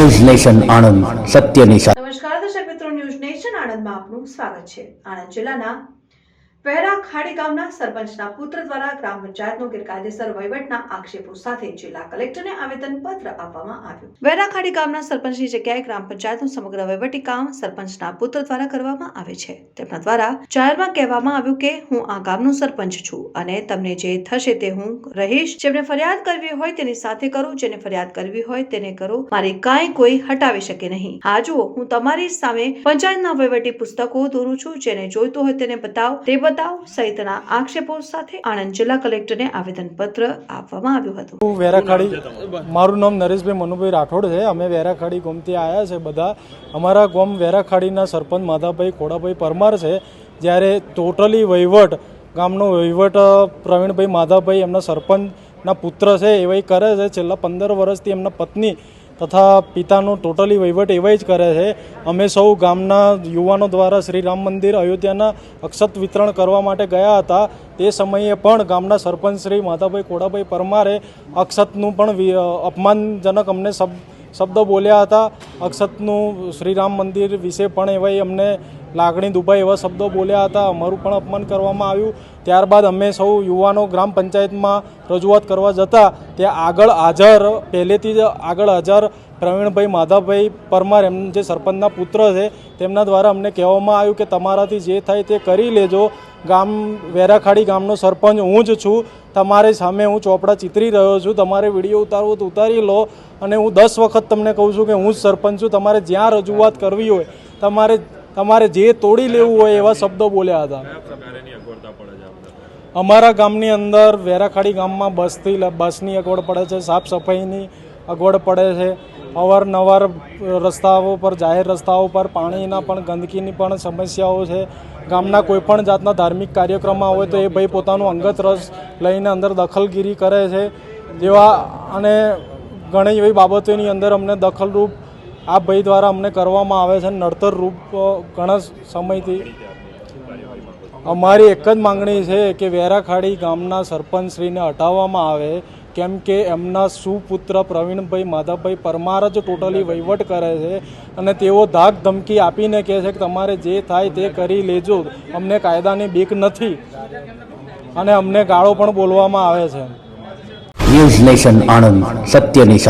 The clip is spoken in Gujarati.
ન્યૂઝ નેશન આણંદ, સત્યની સાથે. નમસ્કાર, દર્શક મિત્રો, ન્યૂઝ નેશન આણંદમાં આપનું સ્વાગત છે. આણંદ જિલ્લાના વહેરા ખાડી ગામના સરપંચના પુત્ર દ્વારા ગ્રામ પંચાયતનો ગેરકાયદેસર વહીવટના આક્ષેપો સાથે જિલ્લા કલેક્ટરને આવેદન પત્ર આપવામાં આવ્યું. વહેરા ખાડી ગામના સરપંચની જગ્યાએ ગ્રામ પંચાયતનું સમગ્ર વહીવટી કામ સરપંચના પુત્ર દ્વારા કરવામાં આવે છે. તેમના દ્વારા જાહેરમાં કહેવામાં આવ્યું કે, હું આ ગામનો સરપંચ છું અને તમને જે થશે તે હું રહીશ. જેમને ફરિયાદ કરવી હોય તેની સાથે કરું, જેને ફરિયાદ કરવી હોય તેને કરો. મારી કાંઈ કોઈ હટાવી શકે નહીં. હા, જુઓ, હું તમારી સામે પંચાયતના વહીવટી પુસ્તકો દોરું છું. જેને જોઈતું હોય તેને બતાવ. તે બતાવ સહિતના આક્ષેપો સાથે આણંદ જિલ્લા કલેક્ટરને આવેદનપત્ર આપવામાં આવ્યું હતું. હું વેરાખાડી, મારું નામ નરેશભાઈ મનુભાઈ રાઠોડ છે. અમે વેરાખાડી ગોમથી આવ્યા છે બધા. અમારા ગોમ વેરાખાડીના સરપંચ માધાભાઈ ખોડાભાઈ પરમાર છે. જ્યારે ટોટલી વહીવટ, ગામનો વહીવટ પ્રવીણભાઈ માધાભાઈ એમના સરપંચના પુત્ર છે, એવાય કરે છે. છેલ્લા પંદર વર્ષથી એમના પત્ની તથા પિતાનો ટોટલી વહીવટ એવા જ કરે છે. અમે સૌ ગામના યુવાનો દ્વારા શ્રી રામ મંદિર અયોધ્યાના અક્ષત વિતરણ કરવા માટે ગયા હતા. તે સમયે પણ ગામના સરપંચ શ્રી માધાભાઈ કોડાભાઈ પરમારે અક્ષતનું પણ અપમાનજનક અમને શબ શબ્દ બોલ્યા હતા. અક્ષતનું શ્રીરામ મંદિર વિશે પણ એવાય અમને લાગણી દુભાઈ એવા શબ્દો બોલ્યા હતા. અમારું પણ અપમાન કરવામાં આવ્યું. ત્યારબાદ અમે સૌ યુવાનો ગ્રામ પંચાયતમાં રજૂઆત કરવા જતા ત્યાં આગળ હાજર, પહેલેથી જ આગળ હાજર પ્રવીણભાઈ માધાભાઈ પરમાર, એમ જે સરપંચના પુત્ર છે, તેમના દ્વારા અમને કહેવામાં આવ્યું કે તમારાથી જે થાય તે કરી લેજો. ગામ વેરાખાડી ગામનો સરપંચ હું જ છું. તમારી સામે હું ચોપડા ચિતરી રહ્યો છું તમારે વીડિયો ઉતારવો તો ઉતારી લો અને હું દસ વખત તમને કહું છું કે હું જ સરપંચ છું તમારે જ્યાં રજૂઆત કરવી હોય તમારે તમારે જે તોડી લેવું હોય એવા શબ્દો બોલ્યા હતા. અમારા ગામની અંદર વેરાખાડી ગામમાં બસથી બસની અગવડ પડે છે સાફ સફાઈની અગવડ પડે છે. અવારનવાર રસ્તાઓ પર, જાહેર રસ્તાઓ પર પાણીના પણ, ગંદકીની પણ સમસ્યાઓ છે. ગામના કોઈપણ જાતના ધાર્મિક કાર્યક્રમમાં હોય તો એ ભાઈ પોતાનું અંગત રસ લઈને અંદર દખલગીરી કરે છે. જેવા અને ઘણી એવી બાબતોની અંદર અમને દખલરૂપ આ ભાઈ દ્વારા અમને કરવામાં આવે છે. નડતર રૂપ ઘણા સમયથી. અમારી એક જ માંગણી છે કે વેરાખાડી ગામના સરપંચશ્રીને હટાવવામાં આવે. કેમ કે એમના સુપુત્ર પ્રવીણભાઈ માધવભાઈ પરમાર જ ટોટલી વહીવટ કરે છે અને તેઓ ધાક ધમકી આપીને કહે છે કે તમારે જે થાય તે કરી લેજો. અમને કાયદાની બીક નથી. અને અમને ગાળો પણ બોલવામાં આવે છે. News nation Anand